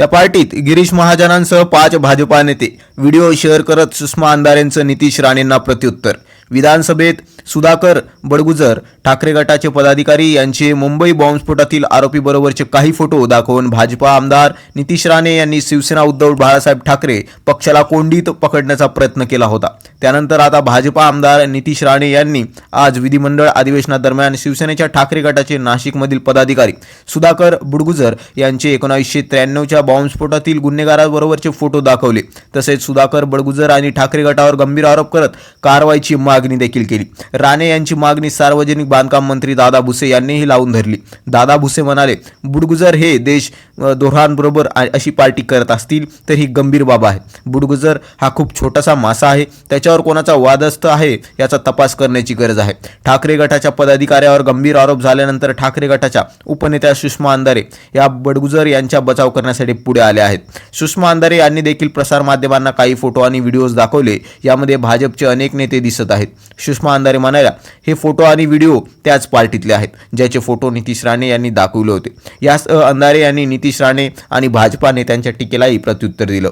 त्या पार्टीत गिरीश महाजनांसह पाच भाजपा नेते. व्हिडिओ शेअर करत सुषमा अंधारेंचं नितीश राणेंना प्रत्युत्तर विधानसभेत सुधाकर बडगुजर ठाकरे गटाचे पदाधिकारी यांचे मुंबई बॉम्बस्फोटातील आरोपीबरोबरचे काही फोटो दाखवून भाजपा आमदार नितीश राणे यांनी शिवसेना उद्धव बाळासाहेब ठाकरे पक्षाला कोंडीत पकडण्याचा प्रयत्न केला होता. त्यानंतर आता भाजपा आमदार नितीश राणे यांनी आज विधिमंडळ अधिवेशनादरम्यान शिवसेनेच्या ठाकरे गटाचे नाशिकमधील पदाधिकारी सुधाकर बुडगुजर यांचे एकोणीसशे त्र्याण्णवच्या बॉम्बस्फोटातील गुन्हेगाराबरोबरचे फोटो दाखवले. तसेच सुधाकर बडगुजर आणि ठाकरे गटावर गंभीर आरोप करत कारवाईची मागणी मागणी देखील केली. राणे यांची मागणी सार्वजनिक बांधकाम मंत्री दादा भुसे यांनीही लावून धरली. दादा भुसे म्हणाले बुडगुजर हे देश दोहरांबरोबर अशी पार्टी करत असतील तर ही गंभीर बाब आहे. बुडगुजर हा खूप छोटासा मासा आहे त्याच्यावर कोणाचा वादस्त आहे याचा तपास करण्याची गरज आहे. ठाकरे गटाच्या पदाधिकाऱ्यावर गंभीर आरोप झाल्यानंतर ठाकरे गटाच्या उपनेत्या सुषमा अंधारे या बडगुजर यांच्या बचाव करण्यासाठी पुढे आल्या आहेत. सुषमा अंधारे यांनी देखील प्रसारमाध्यमांना काही फोटो आणि व्हिडिओज दाखवले. यामध्ये भाजपचे अनेक नेते दिसत आहेत. सुषमा अंधारे म्हणाल्या हे फोटो आणि व्हिडिओ त्याच पार्टीतले आहेत ज्याचे फोटो नितीश राणे यांनी दाखवले होते. यास अंधारे यांनी नितीश राणे आणि भाजपा नेत्यांच्या टीकेलाही प्रत्युत्तर दिलं.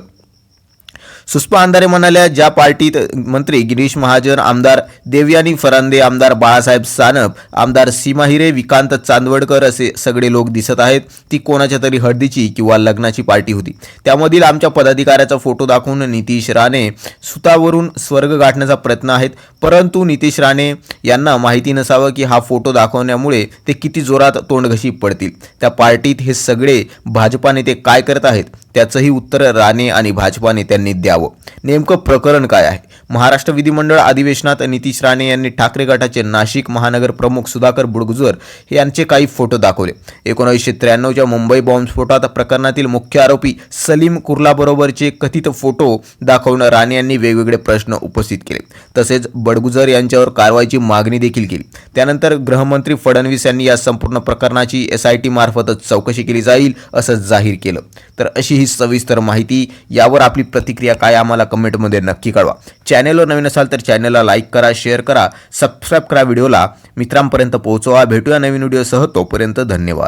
सुषमा अंधारे म्हणाल्या ज्या पार्टीत मंत्री गिरीश महाजन आमदार देवयानी फरांदे आमदार बाळासाहेब सानप आमदार सीमा हिरे विकांत चांदवडकर असे सगळे लोक दिसत आहेत. ती कोणाच्या तरी हळदीची किंवा लग्नाची पार्टी होती. त्यामधील आमच्या पदाधिकाऱ्याचा फोटो दाखवून नितीश राणे सुतावरून स्वर्ग गाठण्याचा प्रयत्न आहेत. परंतु नितीश राणे यांना माहिती नसावं की हा फोटो दाखवण्यामुळे ते किती जोरात तोंडघशी पडतील. त्या पार्टीत हे सगळे भाजपा नेते काय करत आहेत? त्याचंही उत्तर राणे आणि भाजपा नेत्यांनी द्यावं. नेमकं प्रकरण काय आहे? महाराष्ट्र विधिमंडळ अधिवेशनात नितीश राणे यांनी ठाकरे गटाचे नाशिक महानगर प्रमुख सुधाकर बुडगुजर यांचे काही फोटो दाखवले. एकोणीसशे त्र्याण्णवच्या मुंबई बॉम्बस्फोटात प्रकरणातील मुख्य आरोपी सलीम कुर्लाबरोबरचे कथित फोटो दाखवून राणे यांनी वेगवेगळे प्रश्न उपस्थित केले. तसेच बडगुजर यांच्यावर कारवाईची मागणी देखील केली. त्यानंतर गृहमंत्री फडणवीस यांनी या संपूर्ण प्रकरणाची एस आय टी मार्फतच चौकशी केली जाईल असं जाहीर केलं. तर अशी ही सविस्तर माहिती. यावर आपली प्रतिक्रिया काय? आम्हाला कमेंटमध्ये नक्की कळवा. चॅनेलवर नवीन असाल तर चॅनलला लाईक करा शेअर करा सबस्क्राईब करा व्हिडिओला मित्रांपर्यंत पोहोचवा. भेटूया नवीन व्हिडिओसह तोपर्यंत धन्यवाद.